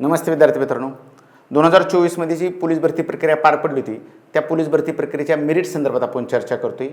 नमस्ते विद्यार्थी मित्रांनो. दोन हजार चोवीसमध्ये जी पोलीस भरती प्रक्रिया पार पडली होती. त्या पोलीस भरती प्रक्रियेच्या मेरिट संदर्भात आपण चर्चा करतोय.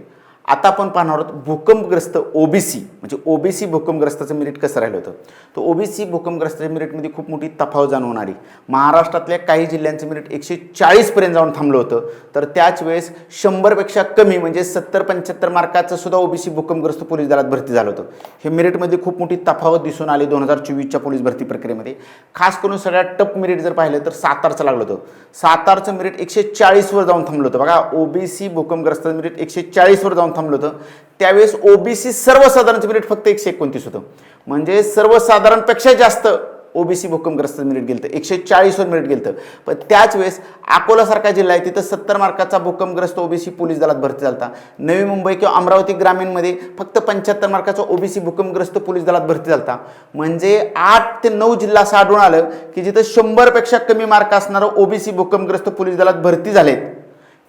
आता आपण पाहणार आहोत भूकंपग्रस्त ओबीसी म्हणजे ओबीसी भूकंपग्रस्ताचं मेरिट कसं राहिलं होतं? तर ओबीसी भूकंपग्रस्ताच्या मेरिटमध्ये खूप मोठी तफावत जाणवणारी महाराष्ट्रातल्या काही जिल्ह्यांचं मेरिट एकशे चाळीसपर्यंत जाऊन थांबलं होतं. तर त्याच वेळेस शंभरपेक्षा कमी म्हणजे सत्तर पंच्याहत्तर मार्काचं सुद्धा ओबीसी भूकंपग्रस्त पोलीस दलात भरती झालं होतं. हे मेरिटमध्ये खूप मोठी तफावत दिसून आली दोन हजार चोवीसच्या पोलीस भरती प्रक्रियेमध्ये. खास करून सगळ्यात टप मेरिट जर पाहिलं तर सातारचं लागलं होतं. सातारचं मेरिट एकशे चाळीसवर जाऊन थांबलं होतं. बघा ओबीसी भूकंपग्रस्त मेरिट एकशे चाळीसवर जाऊन थांबलं होतं. त्यावेळेस ओबीसी सर्वसाधारणचं मिनिट फक्त एकशे एकोणतीस होतं. म्हणजे सर्वसाधारणपेक्षा जास्त ओबीसी भूकंपग्रस्त मिनिट गेलं एकशे चाळीसवर मिनिट गेलं पण त्याच वेळेस अकोलासारखा जिल्हा आहे तिथं सत्तर मार्काचा भूकंपग्रस्त ओबीसी पोलीस दलात भरती झाला नवी मुंबई किंवा अमरावती ग्रामीणमध्ये फक्त पंच्याहत्तर मार्काचा ओबीसी भूकंपग्रस्त पोलीस दलात भरती झाला म्हणजे आठ ते नऊ जिल्हा असं आढळून आलं की जिथं शंभरपेक्षा कमी मार्क असणारं ओबीसी भूकंपग्रस्त पोलीस दलात भरती झालेत.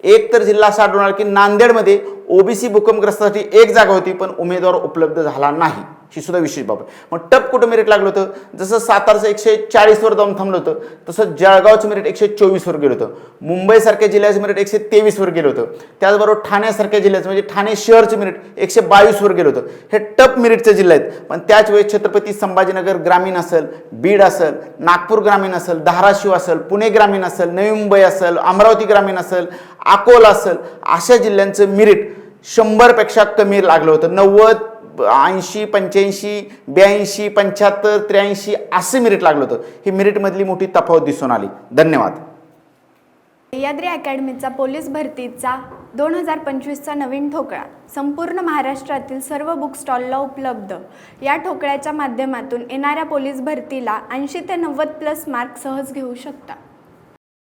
एक तर जिल्हा असा आढळून आला की नांदेडमध्ये ओबीसी भूकंपग्रस्तासाठी एक जागा होती पण उमेदवार उपलब्ध झाला नाही. ही सुद्धा विशेष बाब आहे. मग टप कुठं मेरिट लागलं होतं? जसं सातारचं एकशे चाळीसवर जाऊन थांबलं होतं तसं जळगावचं मेरिट एकशे चोवीसवर गेलं होतं. मुंबईसारख्या जिल्ह्याचं मेरिट एकशे तेवीसवर गेलं होतं. त्याचबरोबर ठाण्यासारख्या जिल्ह्याचं म्हणजे ठाणे शहरचं मेरिट एकशे बावीसवर गेलं होतं. हे टप मेरिटचे जिल्हे आहेत. पण त्याच वेळेस छत्रपती संभाजीनगर ग्रामीण असेल बीड असेल नागपूर ग्रामीण असेल धाराशिव असेल पुणे ग्रामीण असेल नवी मुंबई असेल अमरावती ग्रामीण असेल अकोला असेल अशा जिल्ह्यांचं मिरिट शंभरपेक्षा कमी लागलं होतं. नव्वद ऐंशी पंच्याऐंशी ब्याऐंशी पंच्याहत्तर त्र्याऐंशी असं मेरिट लागलं होतं. ही मेरिटमधली मोठी तफावत दिसून आली. धन्यवाद. सह्याद्री अकॅडमीचा पोलीस भरतीचा दोन हजार पंचवीसचा नवीन ठोकळा संपूर्ण महाराष्ट्रातील सर्व बुक स्टॉलला उपलब्ध. या ठोकळ्याच्या माध्यमातून येणाऱ्या पोलीस भरतीला ऐंशी ते नव्वद प्लस मार्क सहज घेऊ शकता.